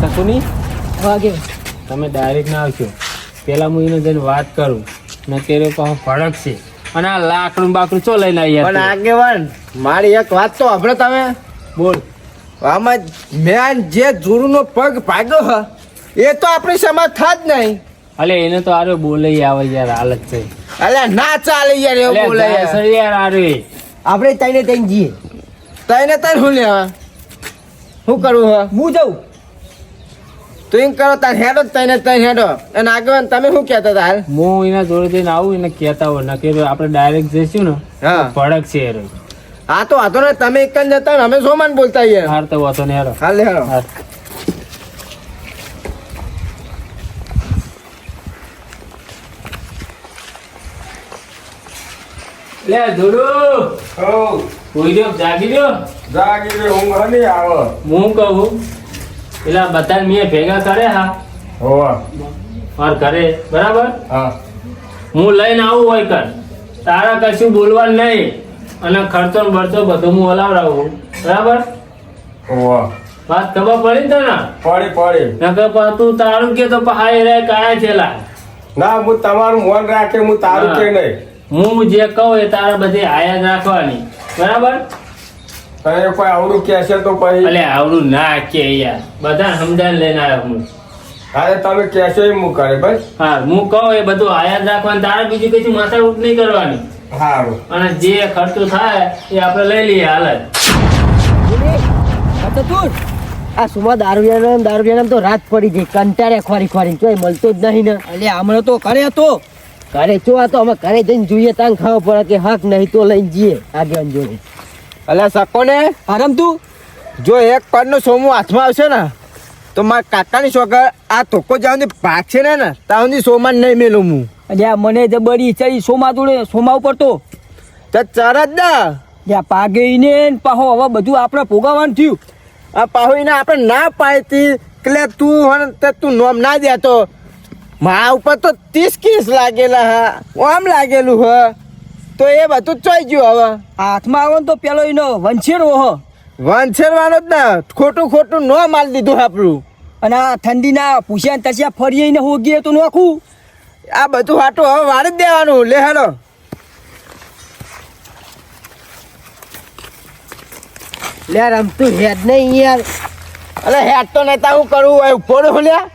શકુની વાગે. તમે ડાયરેક્ટ ના આવશો. પેલા હું એને જઈને વાત કરું. ને તેરે પાસે ફરક છે. અને આ લાકડું બાકડું ચો લઈને પણ આવ્યા આગેવાન મારી એક વાત તો આપણે તમે. બોલ. આમાં મેં જે જુરુનો પગ ભાગ્યો હ એ તો આપણી સમાજ થા જ નહીં. અલે એને તો આરે બોલે આવે યાર હાલત છે અલ્યા ના ચાલે યાર એવું અલે બોલે યાર. છે યાર આરે આપણે તઈને તઈને જઈએ. તઈને તઈને શું લેવા? શું કરું હ? હું જાઉં. તું એમ કરો તાર હેડો તને તને હેડો. અને આગળ તમે શું કહેતા હતા હાલ? હું એના જોડે જઈને આવું એને કહેતા હોય. નકે આપણે ડાયરેક્ટ જઈશું ને હા. ફરક છે યાર હા તો વાંધો ને તમે એક જ જતા અમે શું માન બોલતા યાર હાર તો વાતો ને હેડો. હાલ લે હેડો. હાર લે ઓ કોઈ જો જાગી દ્યો જાગી રે હું હની આવો. હું કહું? પેલા બધા મેં ભેગા કરે હા? હોવા. માર ઘરે બરાબર? હા. હું લઈને આવું હોય કર તારા કશું બોલવાનું નહીં. અને ખર્ચો ને બરચો બધું હું હલાવડાવું. બરાબર? હોવા. વાત ખબર પડી ને તને? પડી પડી. નકર તું તારું કે તો પહાય રે કાયા છેલા ના હું તમારું મન રાખે હું તારું કે નહીં. હું જે કહું એ તારા બધી આયાત રાખવાની. બરાબર? તને કોઈ આવડું કહેશે તો પછી? આવડું ના કે યાર. બધા સમજાને લઈને આવ્યો હું. અરે તમે કહેશો હું કરે બસ. હા હું કહું એ બધું આયાત રાખવાનું. તારે બીજું કશું માથા ઉઠ નહીં કરવાની. સારું અને જે ખર્ચો થાય એ આપણે લઈ લઈએ હાલ તું આ સુમા દારૂ દારૂ તો રાત પડી ગઈ. કંટાળે ખોરી ખોરી. ચોય મળતો જ નહીં ને. એટલે હમણાં તો કરે તો ઘરે આ તો અમે ઘરે જઈને જોઈએ તાંગ ખાવા પડે કે હક નહીં તો લઈને જઈએ આગેવાન જોડે. અલ્યા સકો ને આરામ તું. જો એક પગનું સોમું હાથમાં આવશે ને તો મારા કાકાની છોકર આ ધોકો જાવની ભાગ છે ને ને ત્યાં સોમાં સોમાન નહીં મેલું હું. અલ્યા મને જબરી ચડી સોમા જોડે સોમા ઉપર તો. ચાર જ ના ત્યાં પાગે ને પાહો હવે બધું આપણે ભોગાવાનું થયું. આ પાહોઈને આપણે ના પાડતી એટલે તું તે તું નોમ ના દેતો. મા ઉપર તો ત્રીસ કેસ લાગેલા હા આમ લાગેલું હ. તો એ બધું ચોઈ ગયું હવે. હાથમાં આવે ને તો પેલો એનો વંછેરો હ. વંછેરવાનો જ ને ખોટું ખોટું ન માલ દીધું આપણું. અને આ ઠંડીના પૂછ્યા તસ્યા ફરીએ ને હોગીએ તો નોખું. આ બધું હાટું હવે વાળી જ દેવાનું લે હેડો. લે રમતું હેડ નહીં યાર. અરે હેડ તો નહીં હું કરું હોય ઉપર લ્યા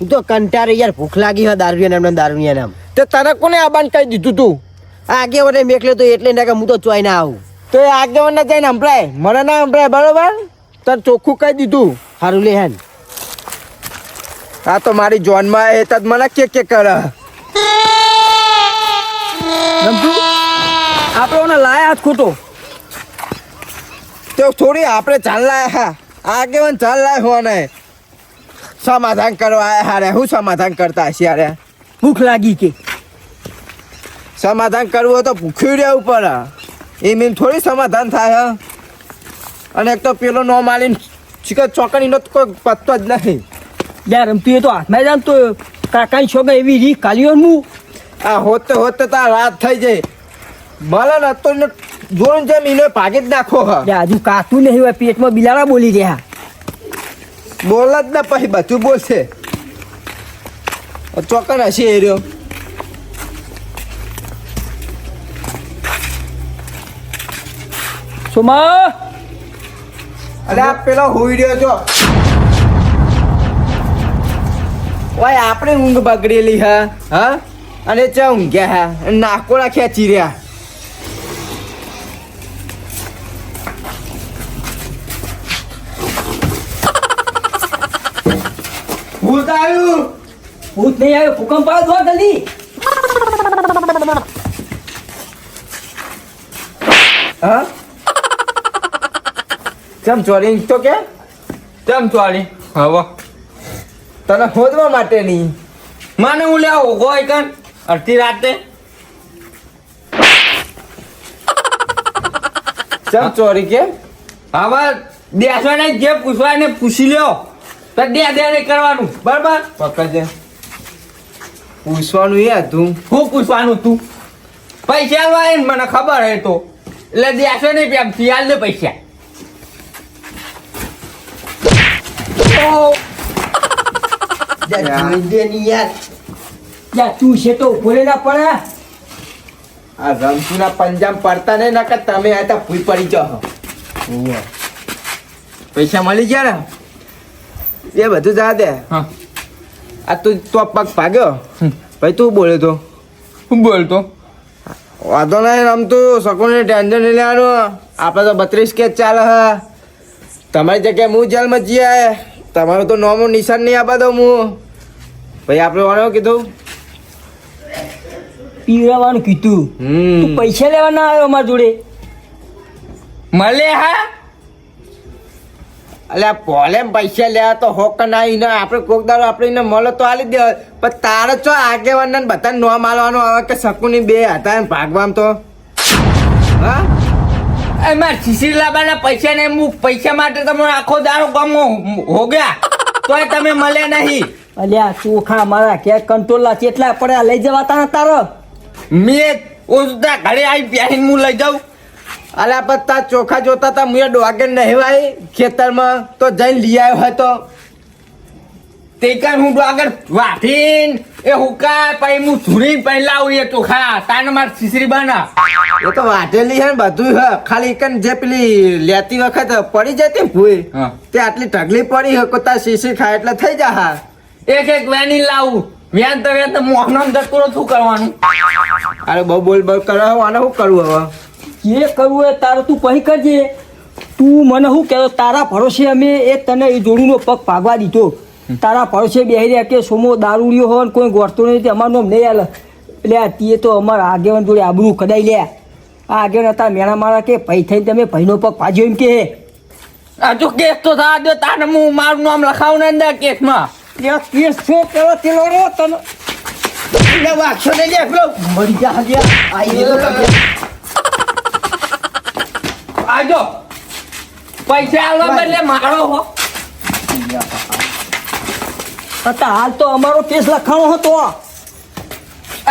હું તો કંટાળે યાર ભૂખ લાગી હોય દારૂ એમને દારૂ નામ તે તને કોને આબાન કહી દીધું તું? આગે વડે મેકલે તો એટલે ના કે હું તો ચોઈ ના આવું. તો એ આગેવાન ના જઈને સંભળાય. મને ના સંભળાય, બરોબર? તને ચોખ્ખું કહી દીધું. સારું લે હેન. આ તો મારી જોનમાં એ તદ મને કે કે કરે. આપણે ઓને લાયા હાથ ખોટો. તો થોડી આપણે ચાલ લાયા હા. આગેવાન ચાલ લાય હોને સમાધાન કરવા આયા હારે. હું સમાધાન કરતા હશે હારે. ભૂખ લાગી કે. સમાધાન કરવું હોય તો ભૂખ્યું રહેવું પડે. એ મીન થોડી સમાધાન થાય અને એક તો પેલો નો માલીને ચીકર ચોકડીનો તો કોઈ પત્તો જ નહીં. યાર રમતું એ તો હાથમાં જામ તો કાકાની છોકરા એવી રી કાલ્યો હું. આ હોતે હોતે તાર રાત થઈ જાય ભલે ને તો જોઈને જેમ એને ભાગી જ નાખો હજુ કાતું નહીં હોય પેટમાં બિલાડા બોલી રહ્યા. બોલ જ ને પછી બધું બોલશે. ચોકન હશે એ રહ્યો. સોમા? અરે આ પેલો હોઈ રહ્યો છો ઓય આપણે ઊંઘ બગડેલી હા. હા? અને ચા ઊંઘ્યા હા. નાકોડા ખેંચી રહ્યા. ભૂત આવ્યું? ભૂત નહીં આવ્યો. ભૂકંપ આવ્યો તો જલ્દી. હા? ચમ ચોરી? તો કે? ચમ ચોરી? હવે તને ખોદવા માટે નહીં મને હું લેવો હોય કન? અડધી રાતે? ચમ ચોરી કે? હવે દેશવાને જે પૂછવા ને પૂછી લ્યો. તો દે દે નહીં કરવાનું. બરાબર? પકડજે પૂછવાનું એ હતું. શું પૂછવાનું તું? પૈસા લાવે મને ખબર હે તો. એટલે દેશો નહીં પેમ શિયાળ ને પૈસા. તું છે તો ભૂલે ના પડે? આ રમતુના પંજાબ પડતા નહીં નકર તમે આ તો ભૂઈ પડી જાઓ. પૈસા મળી ગયા ને? એ બધું જા દે. હા. આ તું તો પગ ભાગ્યો? ભાઈ તું બોલે તો. હું બોલતો વાંધો નહીં રમતું શકુને ટેન્શન નહીં લેવાનું. આપણે તો બત્રીસ કેસ ચાલે હ. તમારી જગ્યાએ હું જેલમાં જઈએ તમારું તો નોમો નિશાન નહીં આપવા દઉં હું. ભાઈ આપણે વાળો કીધું? પીવડાવવાનું કીધું. તું પૈસા લેવા ના આવ્યો અમારા જોડે? મળે હા? અલ્યા પોલે પૈસા લેવા તો હોક ના ને આપણે કોક દારો આપણે એને મળે તો આલી દે. પણ તારે ચો આગેવાન ને બધા નો માલવાનો આવે કે શકુની બે હતા એમ ભાગવામ તો? હા? માર શિશિર લાબાના પૈસા ને હું પૈસા માટે તમે આખો દારો ગામો હો ગયા તોય તમે મળે નહીં. અલ્યા ચોખા મારા કે કંટ્રોલના કેટલા પડ્યા? લઈ જવાતા તારો મેં ઓછા ઘરે આવી પહેરીને હું લઈ જાઉં. અલ્યા પત્તા ચોખા જોતા તા મુએ ડોગે નહીં ભાઈ ખેતરમાં તો જઈને લઈ આવ્યો હતો. તે કાન હું આગળ વાઠીન એ હુકા પછી હું ધૂરી પહેલા લાવું એ ચોખા તાન માર શીશરી બના. એ તો વાટેલી હે ને બધું હે. ખાલી એક જે પેલી લેતી વખત પડી જતી ભૂઈ હા. તે આટલી ઢગલી પડી હે કોતા શીશી ખાય એટલે થઈ જા હા. એક એક વેની લાવું. વ્યાન તો વ્યાન તો મોહનો ધક્કો શું કરવાનું? અરે બહુ બોલ બોલ કરો આને શું કરવું હવે? જે કરવું એ તારું તું પહી કરજે. તું મને શું કહેતો તારા ભરોસે અમે એ તને એ જોડીનો પગ ભાગવા દીધો. તારા પડોશે બેહી રહ્યા કે સોમો દારૂડિયો હોય કોઈ ગોળતો નહીં અમારું નામ નહીં આલે. એટલે તે તો અમારા આગેવાન જોડે આબરું કદાઈ લે. આ આગેવાન હતા મેણા મારા કે પૈ થઈને તમે ભાઈનો પગ પાજ્યો એમ કે. આજો કેસ તો થવા દો તાને હું મારું નામ લખાવું ને અંદર કેસમાં. ત્યાં કેસ છો પેલો તેલો રો તને. એટલે વાગશો નહીં લે પેલો મરી જા. આજો પૈસા આવવા બદલે મારો હો. હતા હાલ તો અમારો કેસ લખાણો હતો.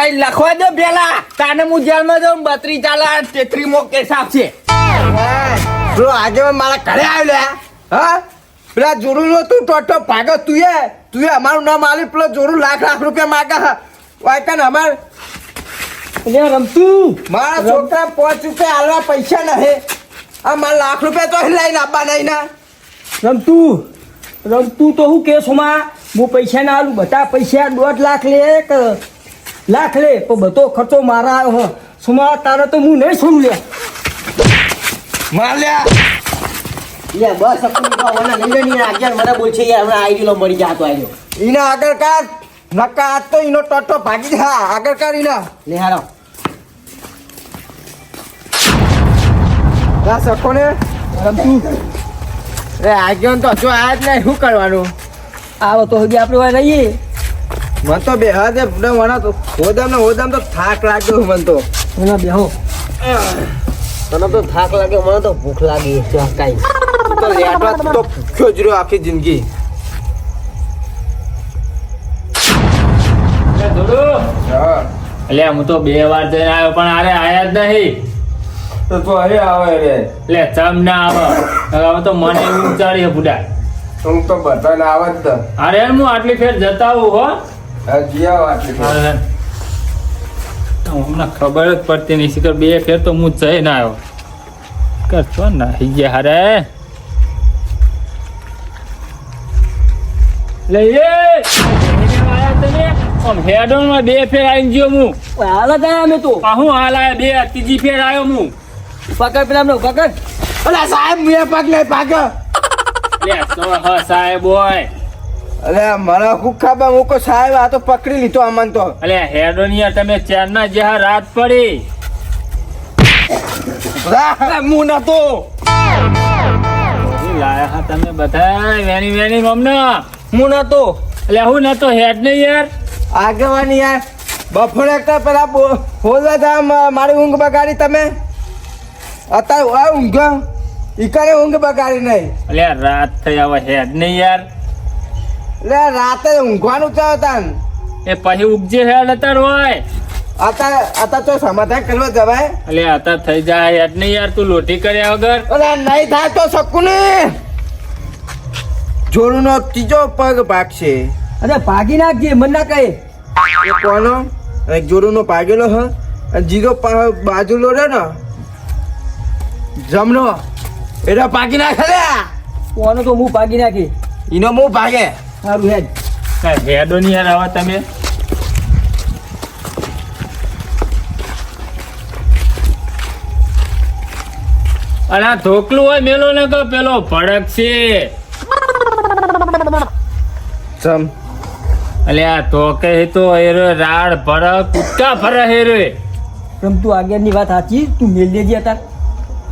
એ લખવા દો પેલા. તાને હું જેલમાં જાઉં બત્રી ચાલા તેત્રી મો કેસ આપશે. પેલો આજે મારા ઘરે આવ્યો હા. પેલા જોરું નો તું ટોટો ભાગો તું એ. તું એ અમારું નામ આલી પેલો જોરું લાખ લાખ રૂપિયા માગા હા. વાયકન અમાર. રમતું. મારા છોકરા પાંચ રૂપિયા આલવા પૈસા નહીં. આ મારા લાખ રૂપિયા તો લઈને આપવા નહીં ના રમતું. રમતું તો હું કે સોમાં હું પૈસા ના આલું બધા પૈસા દોઢ લાખ લે કે લાખ લે. તો બધો ખર્ચો મારા આવ્યો હો. સોમા તારે તો હું નહીં છોડું લે માલ્યા. લે બસ મને લઈ આગળ મને બોલ છે યાર હમણાં આવી ગયો મરી જાતો આવ્યો ઈના આગળ કાઢ. નકા આજ તો ઈનો ટોટો ભાગી જા આગળ કાઢ ઈના. લે હારો રા સકો ને રમતું. એ આગળ તો હજુ આયા જ નહીં. શું કરવાનું? આવો તો હજી આપણે વાય રહીએ. મને તો બે હાથે મને તો હોદામ ને હોદામ તો થાક લાગ્યો મને તો. એના બેહો તને તો થાક લાગ્યો મને તો ભૂખ લાગી છે કાઈ. તો લેટવા તો ભૂખ્યો જ રહ્યો આખી જિંદગી. એટલે એટલે હું. તો બે વાર જઈને આવ્યો પણ અરે આયા જ નહીં. તો તો અરે આવે રે. એટલે ચમ ના આવે. હવે તો મને ઊંઘ ચડી બુડા હું તો બધાને આવે જ તો અરે યાર હું આટલી ફેર જતા આવું હો. જીયા આટલી ફેર. હમણાં ખબર જ પડતી નહીં. શીખર બે ફેર તો હું જઈ ના આવ્યો. કરશો ને ગયા હારે. લે એ આયા હેડોનમાં બે ફેર આવીને ગયો હું. હાલ જ આયા અમે તો. હું હાલ આવ્યા બે ત્રીજી ફેર આવ્યો હું. પકડ પેલા પકડ. અલા સાહેબ મેં પગ લઈ પાક લે સો હ સાહેબ હોય અરે મને ખબર? હું કો સાહેબ આ તો પકડી લીધો અમન તો. અલે હેડોનિયા તમે ચારના જ્યાં રાત પડી. હું નતો. લાયા હા તમે બધા વેણી વેણી મમને હું નતો. એટલે હું નતો હેડ નહીં યાર. આગેવાની યાર બફોરે તો પેલા બોલવા તા મારી ઊંઘ બગાડી તમે. અત્યારે ઊંઘ ઈકાને ઊંઘ બગાડી નહીં. એટલે રાત થઈ હવે હેડ નહીં યાર. એટલે રાતે ઊંઘવાનું છે તાન. એ પછી ઉગજે હેડ અતાર હોય. અત્યારે અત્યારે તો સમાધાન કરવા જવાય. એટલે અતાર થઈ જાય હેડ નહીં યાર તું લોટી કર્યા વગર. અરે નહીં થાય તો શકું ને જોરુનો ત્રીજો પગ ભાગશે. અરે ભાગી નાખજે મને ના કહે. એ કોનો? એક જોડુનો ભાગેલો હ. જીરો બાજુ બાજુલો રહ્યો ને. જમનો એનો પાકી નાખે લે. કોનો તો હું પાકી નાખી? એનો મું ભાગે સારું હેડ. કાંઈ હેડો નહીં યાર આવા તમે. અને આ ઢોકલું હોય મેલો ને તો પેલો ભડક છે. સમ અલે આ ધોકે તો હેરો રાડ ભડક કૂદકા ફરે હેરો તમ તું આગળની વાત સાચી? તું મેલ દેજે તાર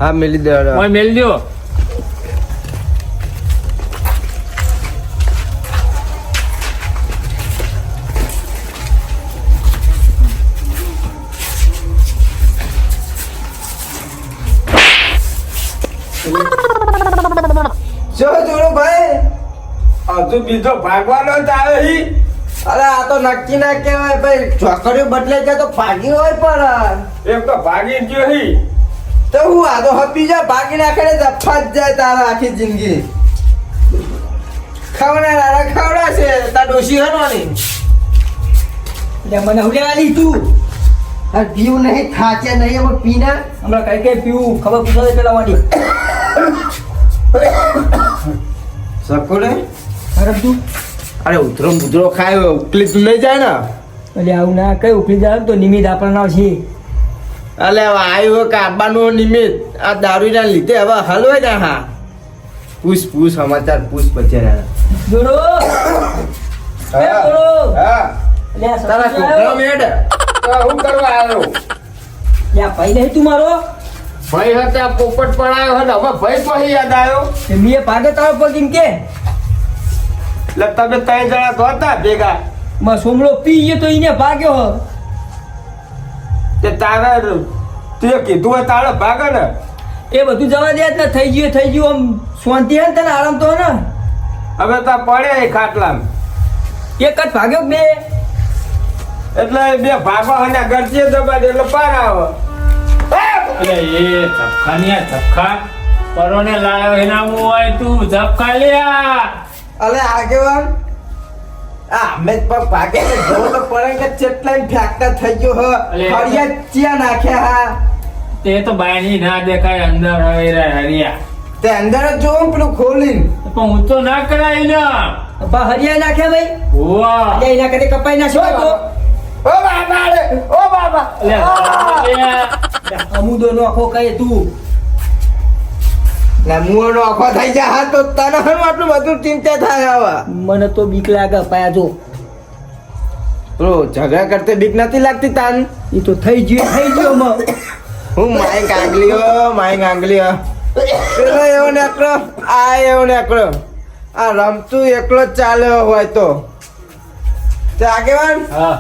હા મેલી દે ઓય મેલી દો હજુ બીજો ભાગવાનો જ આવે હી. અરે આ તો નક્કી ના કહેવાય. ભાઈ છોકરીઓ બદલાઈ જાય તો ભાગી હોય પણ. એમ તો ભાગી ગયો હી. તો હું આ તો હપી જા ભાગી નાખે જફા જ જાય તારા આખી જિંદગી. ખવડારા ખવડા છે તાર ડોશી હરવાની. એટલે મને હું લેવા તું? અરે પીવું નહીં થાચે નહીં અમે પીના હમણાં કઈ કઈ પીવું ખબર પૂછો પેલા વાળી સકો ને? રમ તું. અરે ઉધરો ઉતરો ખાય ઉકલી તું નહીં જાય ને. એટલે આવું ના કઈ ઉકલી જાય તો નિમિત આપણને આવશે. અલે હવે આવ્યો કાબાનો નિમિત્ત. આ દારૂના લીધે હવે હલવે ને હા. પૂછ પૂછ સમાચાર પૂછ પછી જોડો હા તારા છોકરા મેડ. તો હું કરવા આવ્યો? યા ભાઈ નહીં તું મારો? ભાઈ હતા પોપટ પડાયો હતો હવે ભાઈ પછી યાદ આવ્યો તે મીએ ભાગે તારો પગ કે? એટલે તમે ત્રણ જણા તો હતા ભેગા. માં સોમળો પી ગયો તો એને ભાગ્યો હ. તે તારે તે કીધું હોય તારે ભાગે ને એ બધું જવા દે ને થઈ ગયું થઈ ગયું આમ શાંતિ હે ને તને આરામ તો ને? હવે તો પડે એ ખાટલા એક જ ભાગ્યો બે? એટલે બે ભાગો અને ગરજીએ દબાડે એટલે પાર આવે. એટલે એ ઝપખા ની આ ઝપખા પરોને લાયો એના મું હોય તું ઝપખા લ્યા. અલે આગેવાન અમે જ પગ ભાગે ને જોવો તો પડે કે ચેટલાય ફેક્ટર થઈ ગયો હ. અલે. ચિયા નાખ્યા હા. તે તો બાયની ના દેખાય અંદર હવે હરિયા. તે અંદર જ જોવો પેલું ખોલીને. પણ હું તો ના કરાય ને. પા હરિયાઈ નાખ્યા ભાઈ? ઓવા હરિયાઈ ના કરે કપાઈ તો ઓ બાબા ઓ બાબા. અમુદો નો આખો કહે તું? ના મુંહ નો થઈ જાય. હા તો તને હમ આટલું બધું ચિંતા થાય હવે મને તો બીક લાગે પાયા જો. પેલો ઝઘડા કરતે બીક નથી લાગતી તાન? એ તો થઈ ગયો થઈ ગયો અમે હું માય કાંગલીઓ માય કાંગલીઓ પેલો એવો નેકળો આ એવો નેકળો આ રમતું એકલો જ ચાલ્યો હોય તો. તે આગેવાન? હા.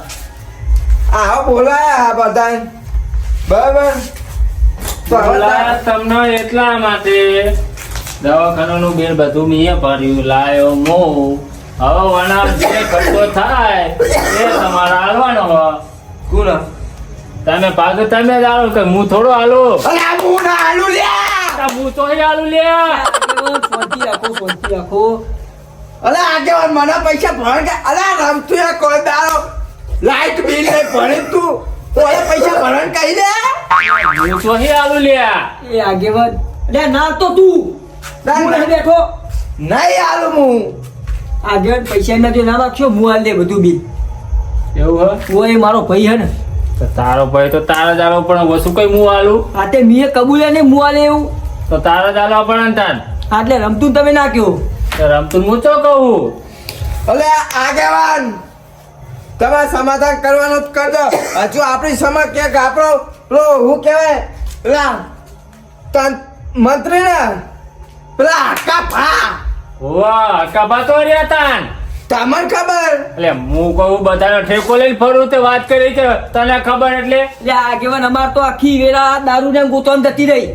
આવો બોલાયા આ બધા બરાબર? તમને એટલા માટે. દવાખાનાનું બિલ બધું મેં ભર્યું. લાયો મો. હવે વણા જે ખર્ચો થાય એ તમારે આલવાનો હો. કોણ? તમે ભાગ તમે જ આલો કે હું થોડો આલો અલે આ ના આલુ લ્યા! હું તો આલુ લ્યા! શાંતિ રાખો શાંતિ રાખો અલા આગેવાન મને પૈસા ભણ કે અલા રમતું કોઈ દારો લાઈટ બિલ ને ભણી તું. ઓલે પૈસા ભરણ કહી દે. હું તો ય આલુ લે એ આગેવાન. લે ના તો તું. ના, હું બેઠો. નહીં આલુ હું. આગેવાન પૈસા ના જો ના રાખ્યો હું આલ દે બધું બિલ. એવું હે? એ મારો ભાઈ હે ને. તો તારો ભાઈ તો તારા જ આલો પણ વસુ કઈ હું આલું? આ તે મીએ કબૂલે ને હું આલે એવું. તો તારા જ આલો પણ તાન. આટલે રમતું તમે નાખ્યો તો રમતું હું તો કહું? અલે આગેવાન. તમે સમાધાન કરવાનું જ કરજો હજુ આપણી સમજ ક્યાંક આપણો પેલો હું કહેવાય? પેલા તં- મંત્રી ને પેલા ભા. વાહ કબા તો રહ્યા તાન. તમને ખબર? એટલે હું કહું બધાનો ઠેકો લઈને ફરું તે વાત કરી છે. તને ખબર એટલે? આગેવાન અમાર તો આખી વેરા દારૂ ને ગોતવામ જતી રહી.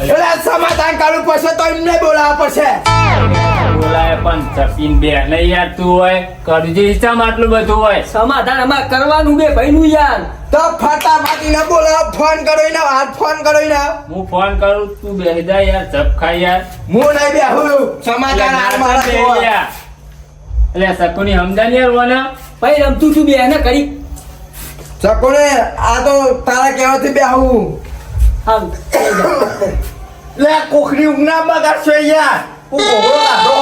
એટલે સમાધાન કરવું પડશે તો એમને બોલાવવા પડશે. બોલાય પણ જપીન બે નહીં યાર તું હોય કરજી હિસાબ આટલું બધું હોય. સમાધાન અમાર કરવાનું બે ભાઈ નું યાર. તો ફાટી ને બોલાવ ફોન કરો ને હાથ ફોન કરો ને હું ફોન કરું તું બેહજા જા યાર જપ ખા યાર. હું નહીં બેહું. સમાધાન હાર મારા એટલે સકુની સમજાય યાર વાના ભાઈ રમતું છું બે એને કરી. સકોને આ તો તારા કહેવાથી બે આમ લે કોખડી ઊંઘ ના બગાડશો યાર હું ઘોઘરો કાઢો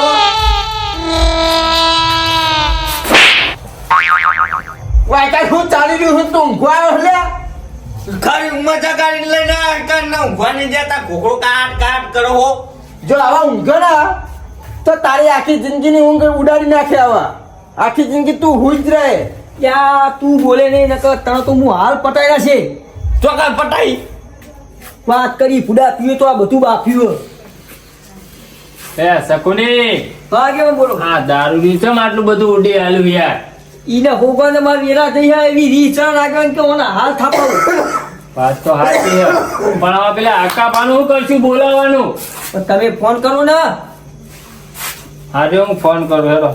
વાય કાંઈ શું ચાલી રહ્યું છે તું ઊંઘવા આવ્યો લે ખાલી ઉંમર ચગાડી લઈને આ ના ઊંઘવાની જતા ઘોઘરો કાટ કાટ કરો હો જો આવા ઊંઘે ને તો તારી આખી જિંદગીની ઊંઘ ઉડાડી નાખે આવા આખી જિંદગી તું હુઈ જ રહે ત્યાં તું બોલે નહીં નકર તને તો હું હાલ પટાયા છે ચોકા પટાઈ વાત કરી ફૂડા પીવે તો આ બધું બાફ્યું એ સકુની હા કેમ બોલો? હા દારૂ ની ચમ આટલું બધું ઉડી આલું યાર? ઈને હોગન માર વેરા થઈ જાય એવી રીચા આગળ કે ઓના હાલ થાપાવું. વાત તો હાચી છે. પણ હવે પેલા આકા પાનું શું કરશું? બોલાવાનું પણ તમે ફોન કરો ને. હારે હું ફોન કરું હેલો.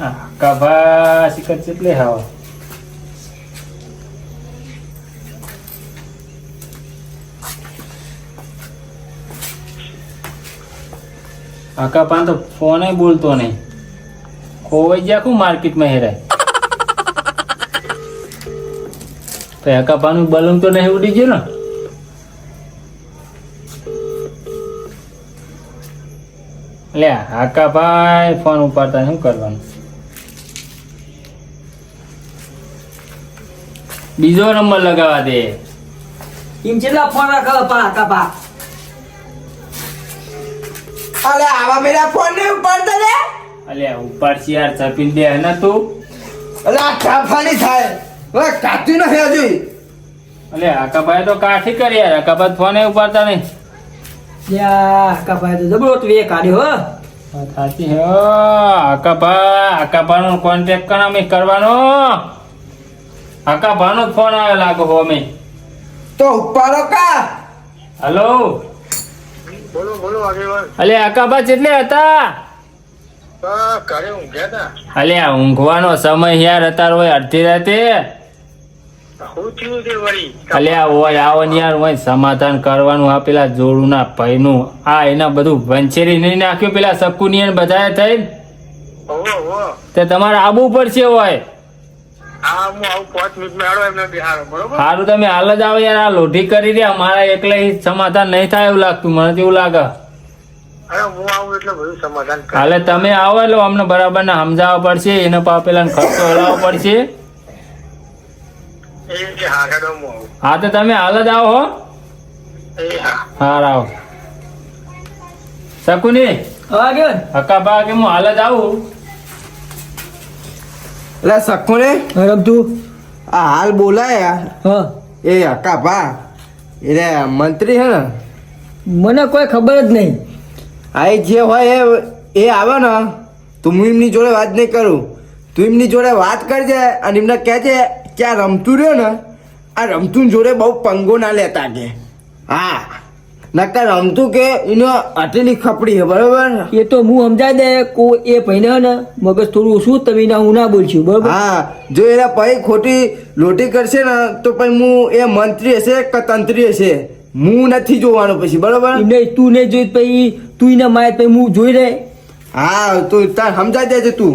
આકા ભા શિખર એટલે હાવ. આકા પાન તો ફોને બોલતો નહીં. ખોવાઈ ગયા કું માર્કેટમાં હેરાય. તો આકા પાનું બલૂન તો નહીં ઉડી ગયું ને? લે, આકા ભાઈ, ફોન ઉપાડતા શું કરવાનું? બીજો નંબર લગાવવા દે. એમ છેલ્લા ફોન રાખો પા? કાપા અલે આવા મેરા ફોન ને ઉપાડતા લે. અલ્યા ઉપાડશી યાર છાપી દે હે ને તું. અલે આ ઠાફાની થાય. હવે કાઢતી નથી હજુ. અલે આકા ભાઈ તો કાઠી કરી યાર. આકા ભાઈ ફોન ઉપાડતા નહીં. યા કાપા તો જબરો તું એ કાઢ્યો હો. સાચી હે. ઓ, આકા ભાઈ આકા ભાઈનો કોન્ટેક્ટ કરા અમે કરવાનો? આકા ભાઈનો જ ફોન આવે લાગો હો અમે. તો ઉપાડો કા. હલો બોલો બોલો આગેવાન. અલે આકાબા કેટલે હતા? ઘરે ઊંઘ્યા હતા અલે ઊંઘવાનો સમય યાર અતાર હોય અડધી રાતે. શું થયું છે વળી? અલે હોય આવો યાર હોય સમાધાન કરવાનું આ પેલા જોડુના ભાઈનું. આ એના બધું વંચેરી નહીં નાખ્યું પેલા સકુની બધા થઈ ઓહો ઓહો તે તમારે આવવું પડશે હોય. સારું તમે હાલ જ આવો યાર આ લોઢી કરી રહ્યા મારા એકલે સમાધાન નહીં થાય એવું લાગતું મને એવું લાગે. અરે હું આવું એટલે બધું સમાધાન કર. હાલે તમે આવો એટલે અમને બરાબર ને સમજાવવા પડશે એને પા પેલા ખર્ચો હલાવવો પડશે. હા આવું. તો તમે હાલ જ આવો હો. એ હા. હા શકુની? હકા બા કે હું હાલ જ આવું? એટલે સખોને? રમતું આ હાલ બોલાયા હા. એ ભા. એટલે મંત્રી હે ને? મને કોઈ ખબર જ નહીં. આ જે હોય એ એ આવે ને તો હું એમની જોડે વાત નહીં કરું. તું એમની જોડે વાત કરજે અને એમને કહેજે કે આ રમતું રહ્યો ને આ રમતું જોડે બહુ પંગો ના લેતા કે. હા. નકર રમતું કે એનો આટલી ખપડી છે બરોબર? એ તો હું સમજાય દે કો એ ભાઈને ને મગજ થોડું ઓછું તમે ના હું ના બોલશું બરોબર? હા જો એના પછી ખોટી લોટી કરશે ને તો પછી હું એ મંત્રી હશે કે તંત્રી હશે? હું નથી જોવાનું પછી બરોબર? નહીં તું નહીં જોઈ પછી તું એને માય પછી હું જોઈ રહે. હા તો તાર સમજાય દેજે તું.